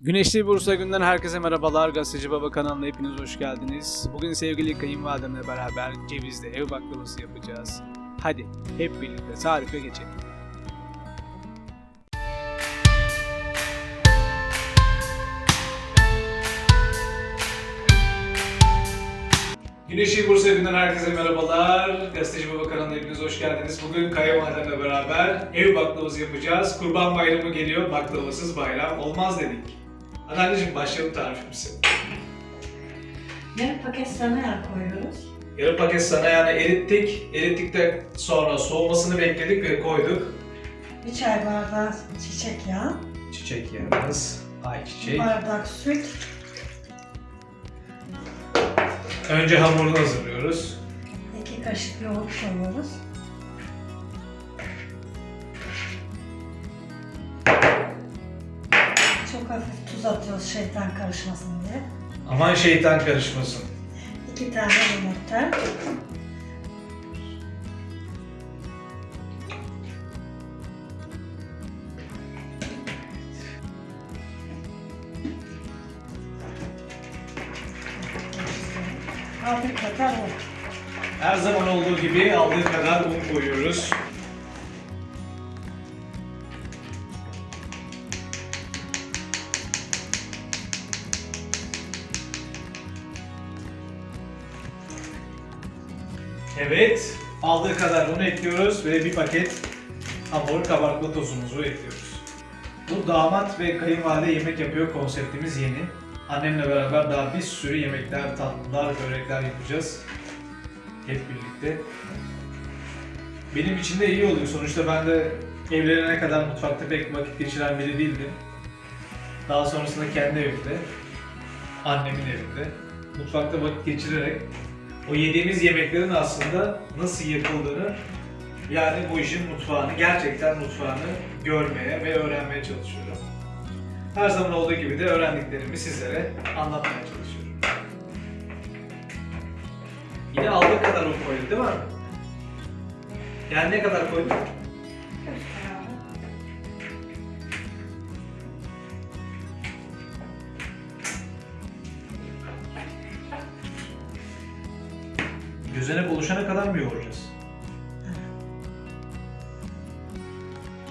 Güneşli Bursa günden herkese merhabalar. Gazeteci Baba kanalına hepiniz hoş geldiniz. Bugün sevgili kayınvalidemle beraber cevizli ev baklavası yapacağız. Hadi hep birlikte tarife geçelim. Güneşli Bursa günden herkese merhabalar. Gazeteci Baba kanalına hepiniz hoş geldiniz. Bugün kayınvalidemle beraber ev baklavası yapacağız. Kurban bayramı geliyor, baklavasız bayram olmaz dedik. Hadi anneciğim başlayalım tarifimizi. Yarım paket sarımsak koyuyoruz. Yarım paket sana yani erittik. Erittikten sonra soğumasını bekledik ve koyduk. Bir çay bardağı çiçek yağı. Çiçek yağımız, Bir ayçiçek. bardak süt. Önce hamurunu hazırlıyoruz. iki kaşık yoğurt koyuyoruz. Çok hafif tuz atıyoruz şeytan karışmasın diye. Aman şeytan karışmasın. İki tane yumurta. Aldık kadar un. Her zaman olduğu gibi aldığı kadar un koyuyoruz. Evet, aldığı kadar un ekliyoruz ve bir paket hamur kabartma tozumuzu ekliyoruz. Bu damat ve kayınvalide yemek yapıyor konseptimiz yeni. Annemle beraber daha bir sürü yemekler, tatlılar, börekler yapacağız. Hep birlikte. Benim için de iyi oluyor. Sonuçta ben de evlenene kadar mutfakta pek vakit geçiren biri değildim. Daha sonrasında kendi evimde, annemin evinde, mutfakta vakit geçirerek o yediğimiz yemeklerin aslında nasıl yapıldığını yani bu işin mutfağını, gerçekten mutfağını görmeye ve öğrenmeye çalışıyorum. Her zaman olduğu gibi de öğrendiklerimi sizlere anlatmaya çalışıyorum. Yine aldığı kadar un koyduk değil mi? Yani ne kadar koyduk? Gözenek oluşana kadar mı yoğuracağız?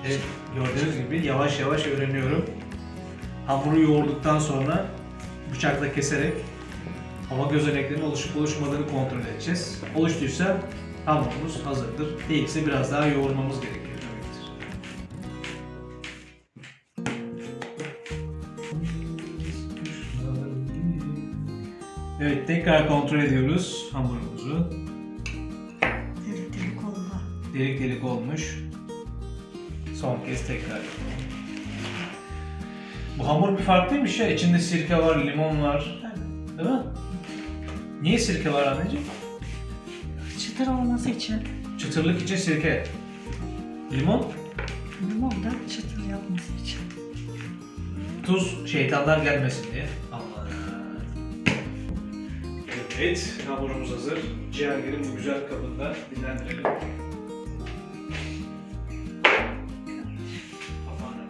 Evet, gördüğünüz gibi yavaş yavaş öğreniyorum. Hamuru yoğurduktan sonra bıçakla keserek hava gözeneklerinin oluşup oluşmadığını kontrol edeceğiz. Oluştuysa hamurumuz hazırdır. Değilse biraz daha yoğurmamız gerekiyor. Evet tekrar kontrol ediyoruz hamurumuzu. Delik delik olmuş. Son kez tekrar. Bu hamur bir farklıymış ya. İçinde sirke var, limon var. Değil mi? Niye sirke var anneciğim? Çıtır olması için Çıtırlık için sirke. Limon, limon da çıtır yapması için. tuz şeytanlar gelmesin diye. Allah. Evet, hamurumuz hazır. Ciğerlerin bu güzel kabında dinlendirelim.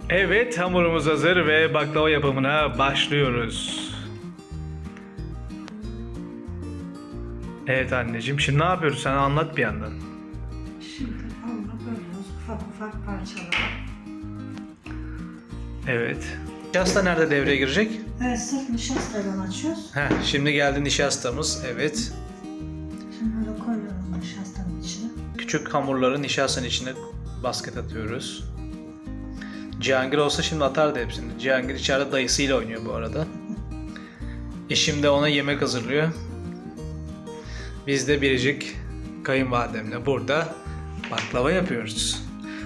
Evet, hamurumuz hazır ve baklava yapımına başlıyoruz. Evet anneciğim, şimdi ne yapıyoruz? Sen anlat bir yandan. Şimdi hamuru bölüyoruz ufak ufak parçalar. Evet. Nişasta nerede devreye girecek? Evet sırf nişastadan açıyoruz. Heh, şimdi geldi nişastamız. Evet. Şimdi böyle koyuyorum nişastanın içine. Küçük hamurları nişastanın içine basket atıyoruz. Cihangir olsa şimdi atardı hepsini. Cihangir içeride dayısıyla oynuyor bu arada. Eşim de ona yemek hazırlıyor. Biz de biricik kayınvalidemle burada baklava yapıyoruz.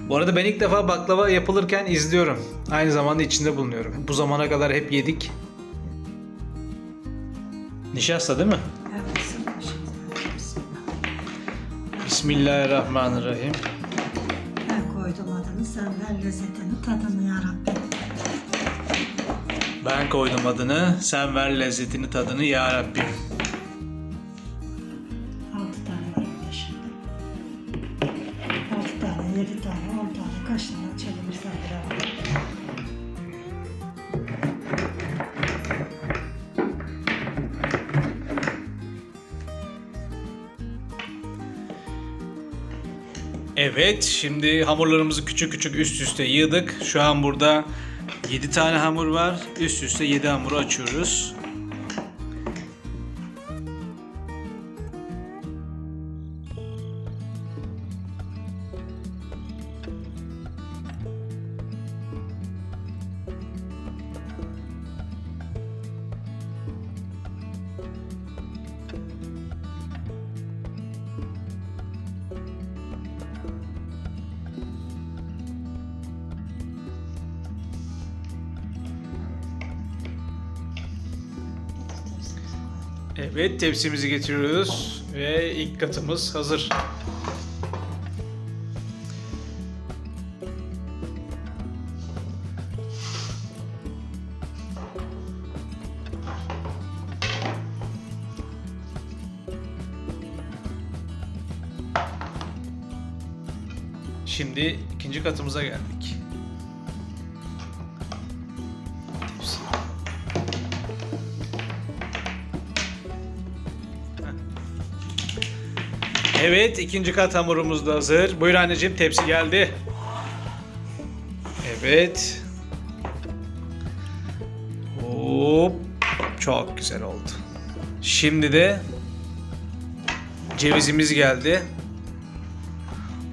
Bu arada ben ilk defa baklava yapılırken izliyorum. Aynı zamanda içinde bulunuyorum. Bu zamana kadar hep yedik. Nişasta değil mi? Evet. Bismillahirrahmanirrahim. Ver lezzetini tadını yarabbim. Ben koydum adını, sen ver lezzetini tadını ya Rabbim. Altı tane var orada şimdi. Altı tane, yedi tane, on tane kaç tane çevirirsen beraber. Evet, şimdi hamurlarımızı küçük küçük üst üste yığdık. Şu an burada 7 tane hamur var. Üst üste 7 hamuru açıyoruz. Evet, tepsimizi getiriyoruz ve ilk katımız hazır. Şimdi ikinci katımıza geldik. Evet, ikinci kat hamurumuz da hazır. Buyur anneciğim, tepsi geldi. Evet. Hop. Çok güzel oldu. Şimdi de cevizimiz geldi.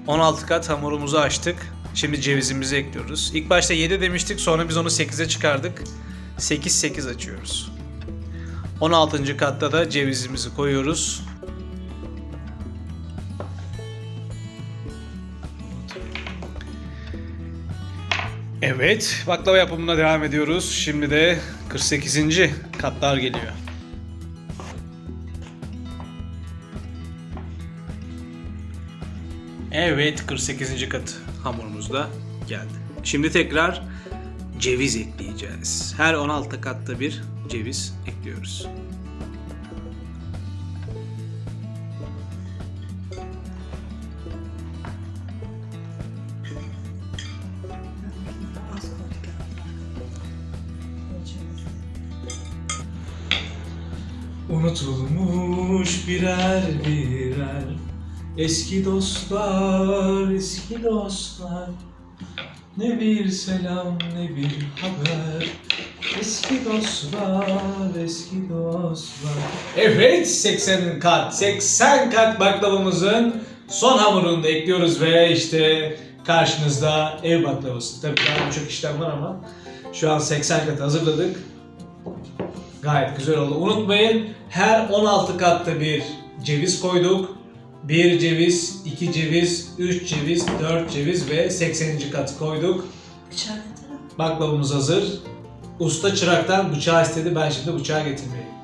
16 kat hamurumuzu açtık. Şimdi cevizimizi ekliyoruz. İlk başta 7 demiştik, sonra biz onu 8'e çıkardık. 8 8 açıyoruz. 16. katta da cevizimizi koyuyoruz. Evet, baklava yapımına devam ediyoruz. Şimdi de 48. katlar geliyor. Evet, 48. kat hamurumuz da geldi. Şimdi tekrar ceviz ekleyeceğiz. Her 16 katta bir ceviz ekliyoruz. Unutulmuş birer birer Eski dostlar, eski dostlar Ne bir selam ne bir haber Eski dostlar, eski dostlar Evet 80 kat, 80 kat baklavamızın son hamurunu da ekliyoruz ve işte karşınızda ev baklavası. Tabii daha birçok işlem var ama şu an 80 kat hazırladık. Gayet güzel oldu. Unutmayın her 16 katta bir ceviz koyduk. 1 ceviz, 2 ceviz, 3 ceviz, 4 ceviz ve 80. kat koyduk. Bıçağı getirin. Baklavamız hazır. Usta çıraktan bıçağı istedi. Ben şimdi bıçağı getirmeyeyim.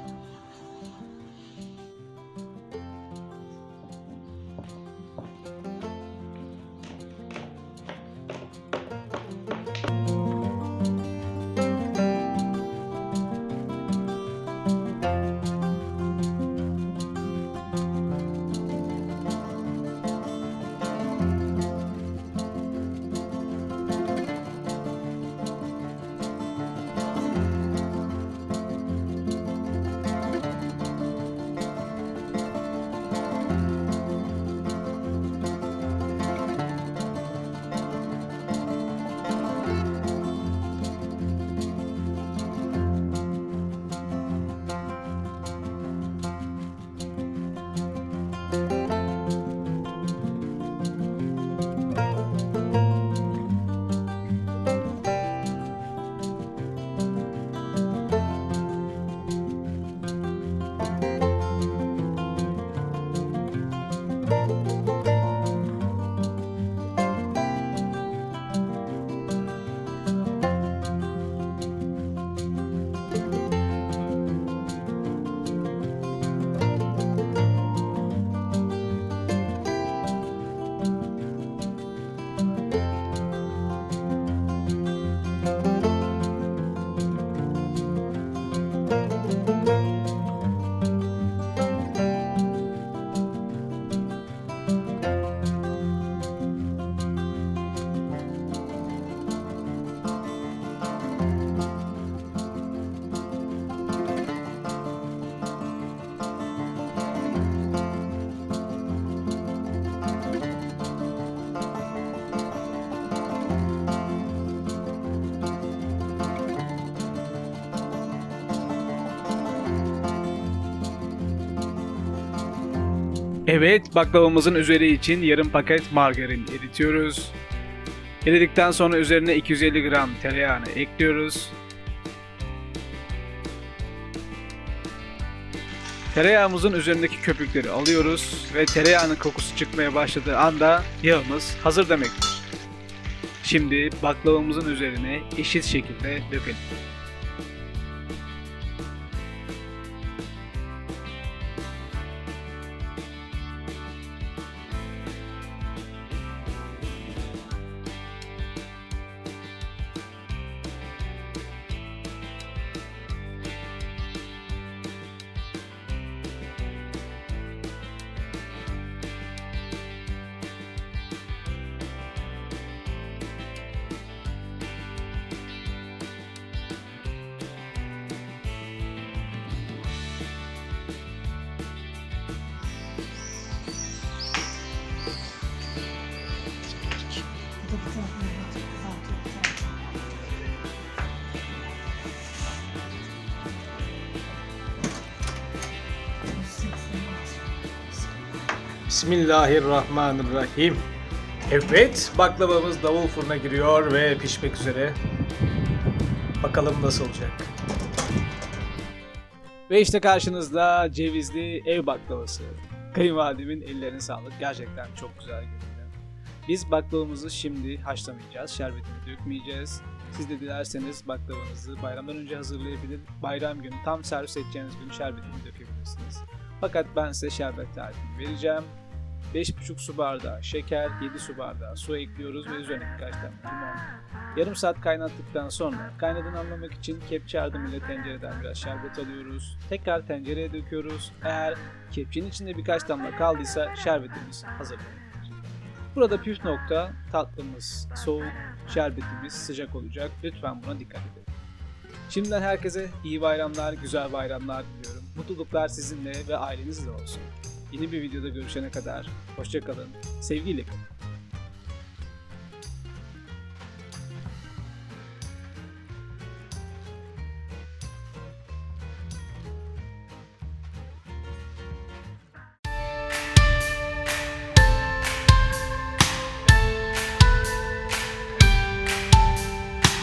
Evet, baklavamızın üzeri için yarım paket margarin eritiyoruz. Eridikten sonra üzerine 250 gram tereyağını ekliyoruz. Tereyağımızın üzerindeki köpükleri alıyoruz ve tereyağının kokusu çıkmaya başladığı anda yağımız hazır demektir. Şimdi baklavamızın üzerine eşit şekilde dökelim. Bismillahirrahmanirrahim. Evet, baklavamız davul fırına giriyor ve pişmek üzere. Bakalım nasıl olacak. Ve işte karşınızda cevizli ev baklavası. Kayınvalidemin ellerine sağlık. Gerçekten çok güzel görünüyor. Biz baklavamızı şimdi haşlamayacağız. Şerbetini dökmeyeceğiz. Siz de dilerseniz baklavanızı bayramdan önce hazırlayabilir. Bayram günü tam servis edeceğiniz gün şerbetini dökebilirsiniz. Fakat ben size şerbet tarifini vereceğim. 5,5 su bardağı şeker, 7 su bardağı su ekliyoruz ve üzerine birkaç tane limon. Yarım saat kaynattıktan sonra kaynadığını anlamak için kepçe yardımıyla tencereden biraz şerbet alıyoruz. Tekrar tencereye döküyoruz. Eğer kepçenin içinde birkaç damla kaldıysa şerbetimiz hazır. Burada püf nokta tatlımız soğuk, şerbetimiz sıcak olacak. Lütfen buna dikkat edin. Şimdiden herkese iyi bayramlar, güzel bayramlar diliyorum. Mutluluklar sizinle ve ailenizle olsun. Yeni bir videoda görüşene kadar hoşçakalın, sevgiyle kalın.